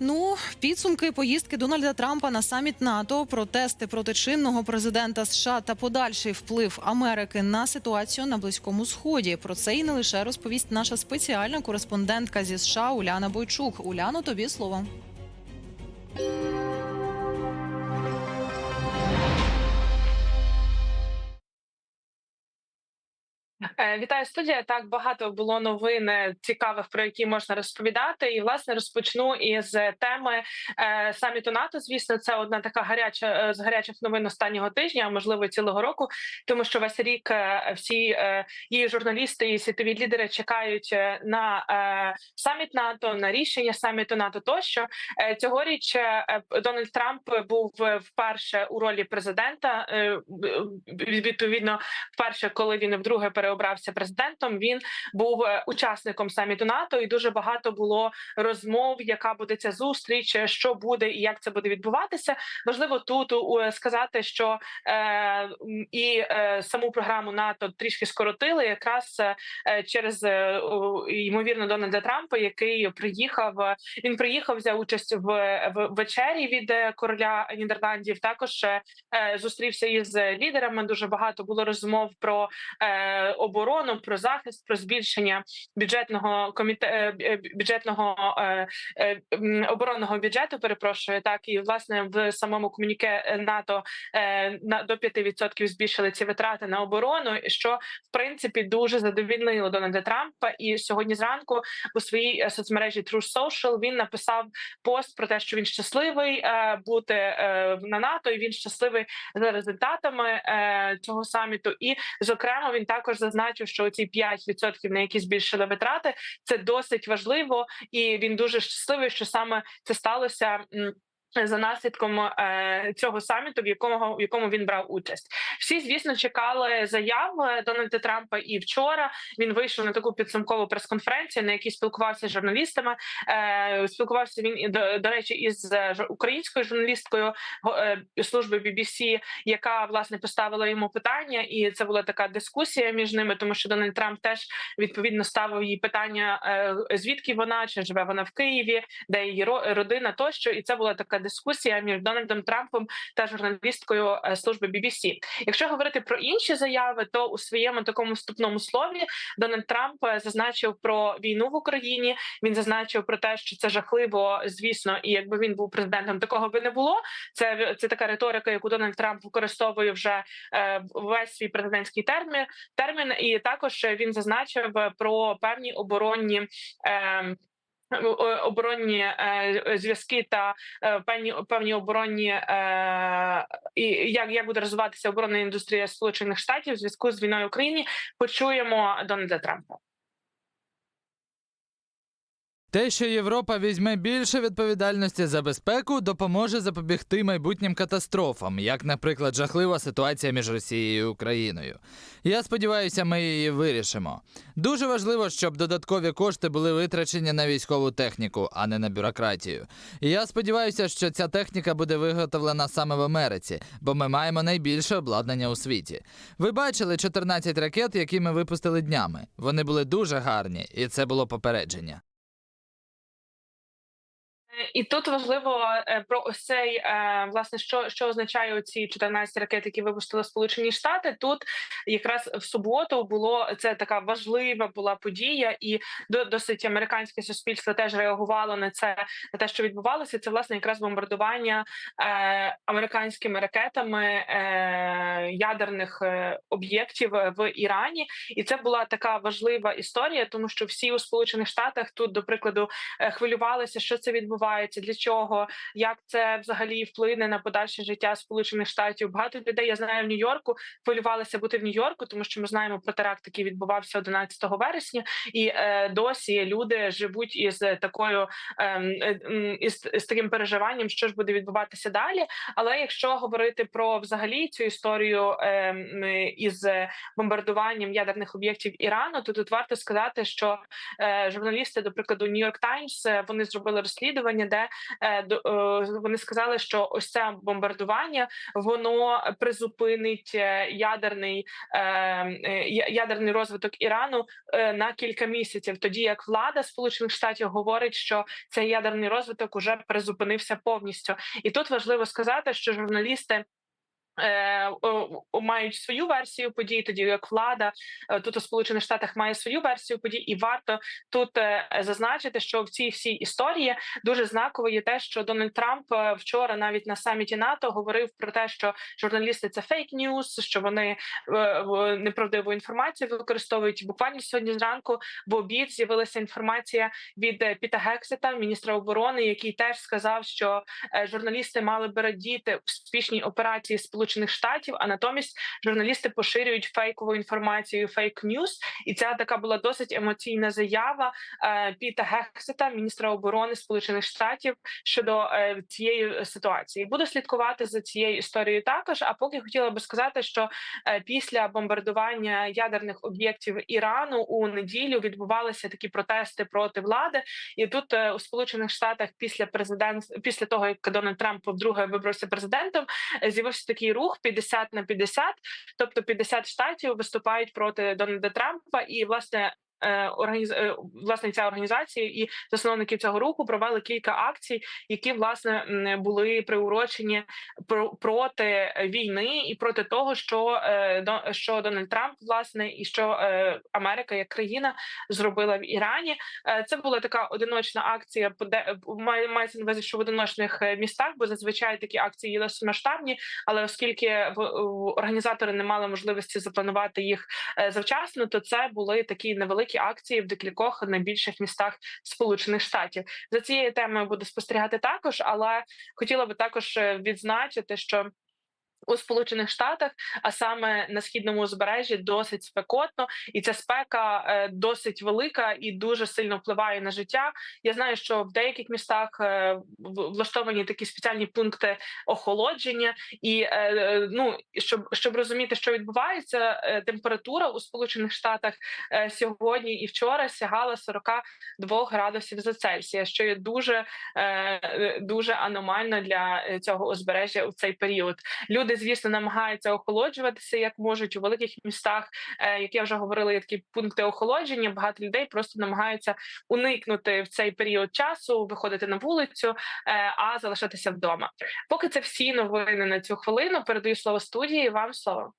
Ну, підсумки поїздки Дональда Трампа на саміт НАТО, протести проти чинного президента США та подальший вплив Америки на ситуацію на близькому сході. Про це і не лише розповість наша спеціальна кореспондентка зі США Уляна Бойчук. Уляно, тобі слово. Вітаю студія. Так багато було новин е, цікавих, про які можна розповідати. І власне розпочну із теми е, саміту НАТО. Звісно, це одна така гаряча е, з гарячих новин останнього тижня, а можливо цілого року, тому що весь рік е, всі е, її журналісти і світові лідери чекають е, на е, саміт НАТО, на рішення саміту НАТО. Тощо Е, цьогоріч е, е, Дональд Трамп був е, вперше у ролі президента. е, Відповідно, вперше, коли він вдруге переобрався президентом, він був е, учасником саміту НАТО, і дуже багато було розмов, яка буде ця зустріч, е, що буде і як це буде відбуватися. Важливо тут е, сказати, що е, і е, саму програму НАТО трішки скоротили, якраз через е, ймовірно Дональда Трампа, який приїхав. Він приїхав взяв участь в, в вечері від короля Нідерландів. Також е, зустрівся із лідерами. Дуже багато було розмов про е, оборону, про захист, про збільшення бюджетного коміте е, бюджетного е, е, оборонного бюджету. Перепрошую, так і власне в самому комуніке НАТО е, на до 5% збільшили ці витрати на оборону, що в принципі дуже задовільнило Дональда Трампа. І сьогодні зранку у своїй е, соцмережі True Social він написав пост про те, що він щасливий е, бути е, на НАТО, і він щасливий за результатами е, цього саміту. І зокрема, він також зазначив, що ці 5%, на які збільшили витрати, це досить важливо, і він дуже щасливий, що саме це сталося. За наслідком е, цього саміту, в якому в якому він брав участь, всі звісно чекали заяв е, Дональда Трампа. І вчора він вийшов на таку підсумкову прес-конференцію, на якій спілкувався з журналістами. Е, спілкувався він і до, речі із українською журналісткою служби BBC, яка власне поставила йому питання, і це була така дискусія між ними, тому що Дональд Трамп теж відповідно ставив їй питання, звідки вона, чи живе вона в Києві, де її ро- родина тощо. І це була така дискусія між Дональдом Трампом та журналісткою е, служби BBC. Якщо говорити про інші заяви, то у своєму такому вступному слові Дональд Трамп е, зазначив про війну в Україні. Він зазначив про те, що це жахливо, звісно, і якби він був президентом, такого би не було. Це це така риторика, яку Дональд Трамп використовує вже е, весь свій президентський термін. Термін, і також він зазначив про певні оборонні. Е, Оборонні е, зв'язки та е, певні певні оборонні і як, як буде розвиватися оборонна індустрія Сполучених Штатів в зв'язку з війною в Україні, почуємо Дональда Трампа. Те, що Європа візьме більше відповідальності за безпеку, допоможе запобігти майбутнім катастрофам, як, наприклад, жахлива ситуація між Росією і Україною. Я сподіваюся, ми її вирішимо. Дуже важливо, щоб додаткові кошти були витрачені на військову техніку, а не на бюрократію. І я сподіваюся, що ця техніка буде виготовлена саме в Америці, бо ми маємо найбільше обладнання у світі. Ви бачили 14 ракет, які ми випустили днями. Вони були дуже гарні, і це було попередження. І тут важливо е, про ось цей е, власне, що, що означає ці 14 ракет, які випустили Сполучені Штати. Тут якраз в суботу було це така важлива була подія, і до- досить американське суспільство теж реагувало на це на те, що відбувалося. Це власне якраз бомбардування е, американськими ракетами ядерних об'єктів в Ірані, і це була така важлива історія, тому що всі у Сполучених Штатах тут, до прикладу, хвилювалися, що це відбувається, для чого, як це взагалі вплине на подальше життя Сполучених Штатів. Багато людей я знаю в Нью-Йорку хвилювалися бути в Нью-Йорку, тому що ми знаємо про теракт, який відбувався 11 вересня, і е, досі люди живуть із такою ем, е, із, із таким переживанням, що ж буде відбуватися далі. Але якщо говорити про взагалі цю історію ем, із бомбардуванням ядерних об'єктів Ірану, то тут варто сказати, що е, журналісти, до прикладу, York Times, е, вони зробили розслідування. Розслідування, де е, е, вони сказали, що ось це бомбардування воно призупинить е, ядерний ядерний розвиток Ірану на кілька місяців. Тоді як влада Сполучених Штатів говорить, що цей ядерний розвиток уже призупинився повністю. І тут важливо сказати, що журналісти. Е, Мають свою версію подій, тоді як влада е, тут у Сполучених Штатах має свою версію подій, і варто тут е, зазначити, що в цій всій історії дуже знаково є те, що Дональд Трамп вчора навіть на саміті НАТО говорив про те, що журналісти це фейк ньюс, що вони неправдиву інформацію використовують. Буквально сьогодні зранку в обід з'явилася інформація від Піта Гексета, міністра оборони, який теж сказав, що журналісти мали би радіти успішній операції Сполучених Штатів, а натомість журналісти поширюють фейкову інформацію, фейк ньюс. І ця така була досить емоційна заява е, Піта Гексета, міністра оборони Сполучених Штатів, щодо е, цієї ситуації. Буду слідкувати за цією історією також. А поки хотіла би сказати, що е, після бомбардування ядерних об'єктів Ірану у неділю відбувалися такі протести проти влади. І тут у Сполучених Штатах після президент, після того як Дональд Трамп вдруге вибрався президентом, з'явився такий рух 50 на 50, тобто 50 штатів виступають проти Дональда Трампа, і власне. Е, Організ... е, власне ця організація і засновники цього руху провели кілька акцій, які власне були приурочені проти війни і проти того, що е, що Дональд Трамп власне і що Америка як країна зробила в Ірані. Це була така одиночна акція, мається на увазі, що в одиночних містах, бо зазвичай такі акції є досить масштабні. Але оскільки організатори не мали можливості запланувати їх завчасно, то це були такі невеликі акції в декількох найбільших містах Сполучених Штатів. За цією темою буду спостерігати також, але хотіла би також е, відзначити, що. У Сполучених Штатах, а саме на східному узбережжі, досить спекотно, і ця спека е, досить велика і дуже сильно впливає на життя. Я знаю, що в деяких містах е, влаштовані такі спеціальні пункти охолодження, і е, ну щоб щоб розуміти, що відбувається, температура у Сполучених Штатах сьогодні і вчора сягала 42 градусів за Цельсія, що є дуже дуже аномально для цього узбережжя у цей період. Люди, звісно, намагаються охолоджуватися як можуть у великих містах. е, Як я вже говорила, є такі пункти охолодження. Багато людей просто намагаються уникнути в цей період часу, виходити на вулицю, е, а залишатися вдома. Поки це всі новини на цю хвилину. Передаю слово студії. Вам слово.